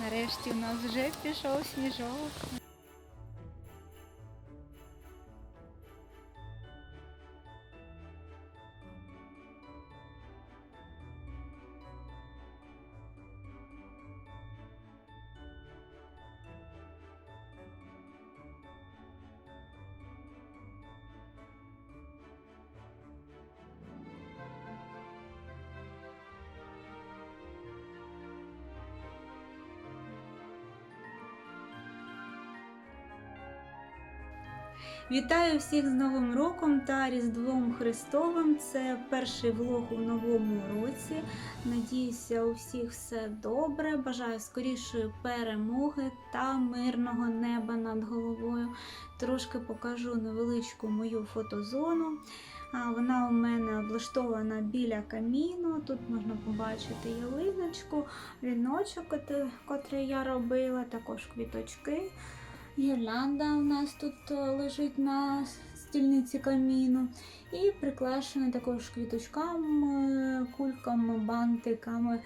Нарешті у нас вже пішов сніжок. Вітаю всіх з Новим роком та Різдвом Христовим. Це перший влог у новому році. Надіюся, у всіх все добре. Бажаю скорішої перемоги та мирного неба над головою. Трошки покажу невеличку мою фотозону. Вона у мене облаштована біля каміну. Тут можна побачити ялиночку, віночок, котрий я робила, також квіточки. Гірлянда у нас тут е, лежить на стільниці каміну. І приклашена також квіточками, кульками, бантиками.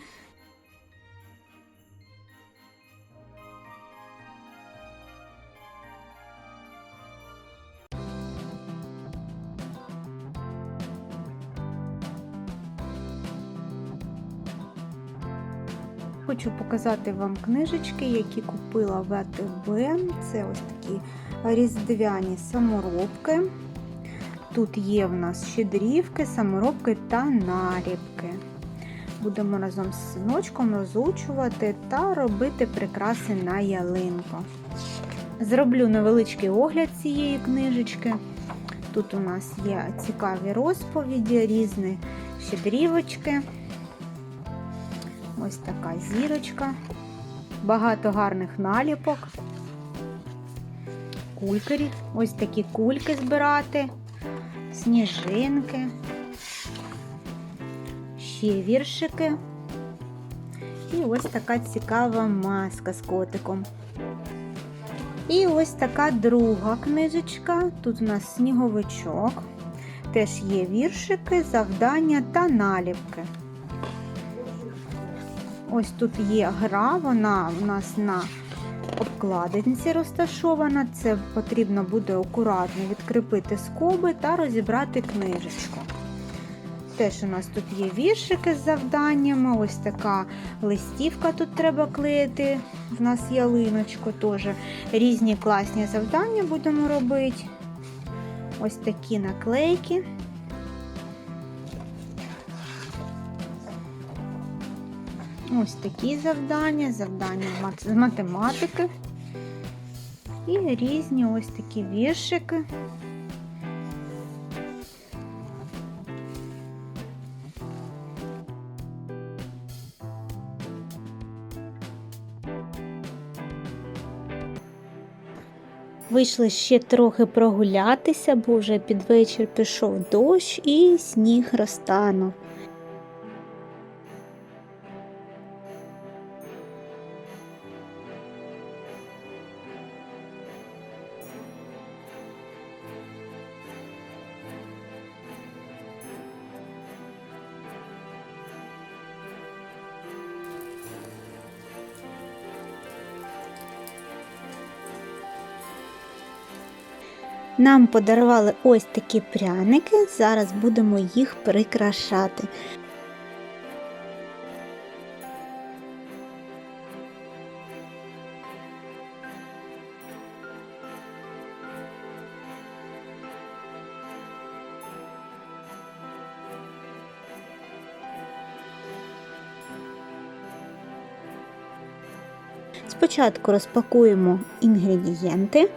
Хочу показати вам книжечки, які купила в АТБ. Це ось такі різдвяні саморобки. Тут є в нас щедрівки, саморобки та наліпки. Будемо разом з синочком розучувати та робити прикраси на ялинку. Зроблю невеличкий огляд цієї книжечки. Тут у нас є цікаві розповіді, різні щедрівочки. Ось така зірочка, багато гарних наліпок, кулькері, ось такі кульки збирати, сніжинки, ще віршики. І ось така цікава маска з котиком. І ось така друга книжечка. Тут у нас сніговичок. Теж є віршики, завдання та наліпки. Ось тут є гра, вона у нас на обкладинці розташована. Це потрібно буде акуратно відкріпити скоби та розібрати книжечку. Теж у нас тут є віршики з завданнями, ось така листівка тут треба клеїти. У нас ялиночку теж. Різні класні завдання будемо робити. Ось такі наклейки. Ось такі завдання, завдання з математики. І різні ось такі віршики. Вийшли ще трохи прогулятися, бо вже під вечір пішов дощ і сніг розтанув. Нам подарували ось такі пряники. Зараз будемо їх прикрашати. Спочатку розпакуємо інгредієнти.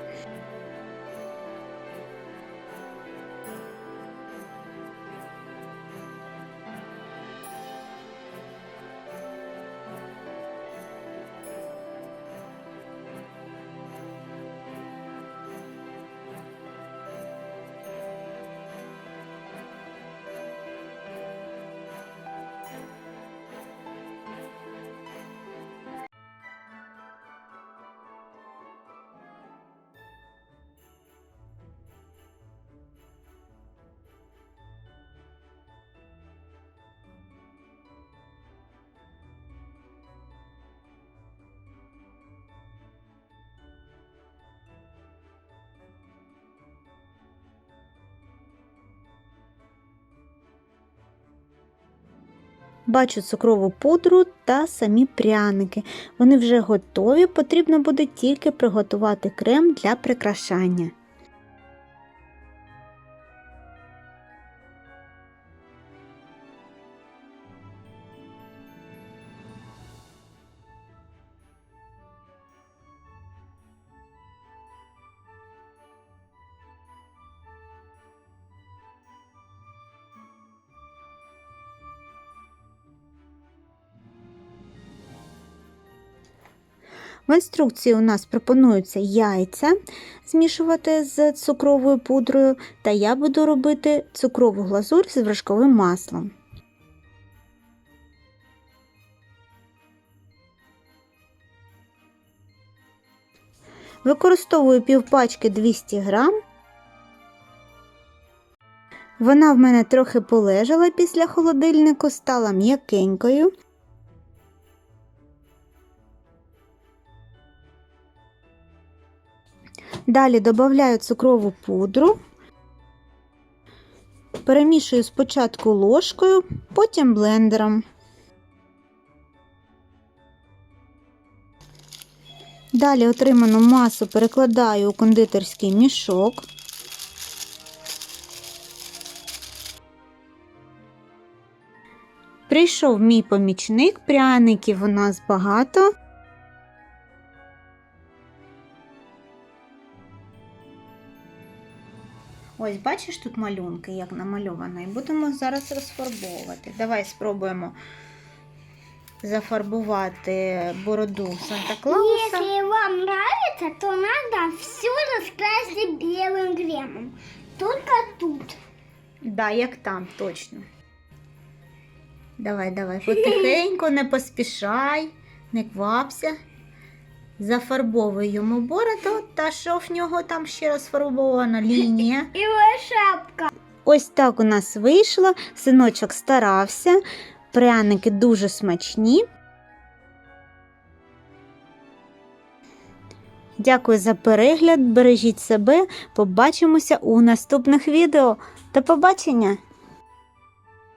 Бачу цукрову пудру та самі пряники. Вони вже готові, потрібно буде тільки приготувати крем для прикрашання. В інструкції у нас пропонуються яйця змішувати з цукровою пудрою, та я буду робити цукрову глазурь з вершковим маслом. Використовую півпачки 200 грам. Вона в мене трохи полежала після холодильнику, стала м'якенькою. Далі додаю цукрову пудру, перемішую спочатку ложкою, потім блендером. Далі отриману масу перекладаю у кондитерський мішок. Прийшов мій помічник, пряників у нас багато. Ось, бачиш тут малюнки, як намальовано, і будемо зараз розфарбовувати. Давай спробуємо зафарбувати бороду Санта-Клауса. Если вам нравится, то надо все раскрасить белым кремом. Только тут. Да, як там, точно. Давай, давай, потихеньку, не поспішай, не квапся. Зафарбовуй йому бороду, та що в нього там ще розфарбована лінія. Вот шапка. Ось так у нас вийшло. Синочок старався. Пряники дуже смачні. Дякую за перегляд. Бережіть себе. Побачимося у наступних відео. До побачення!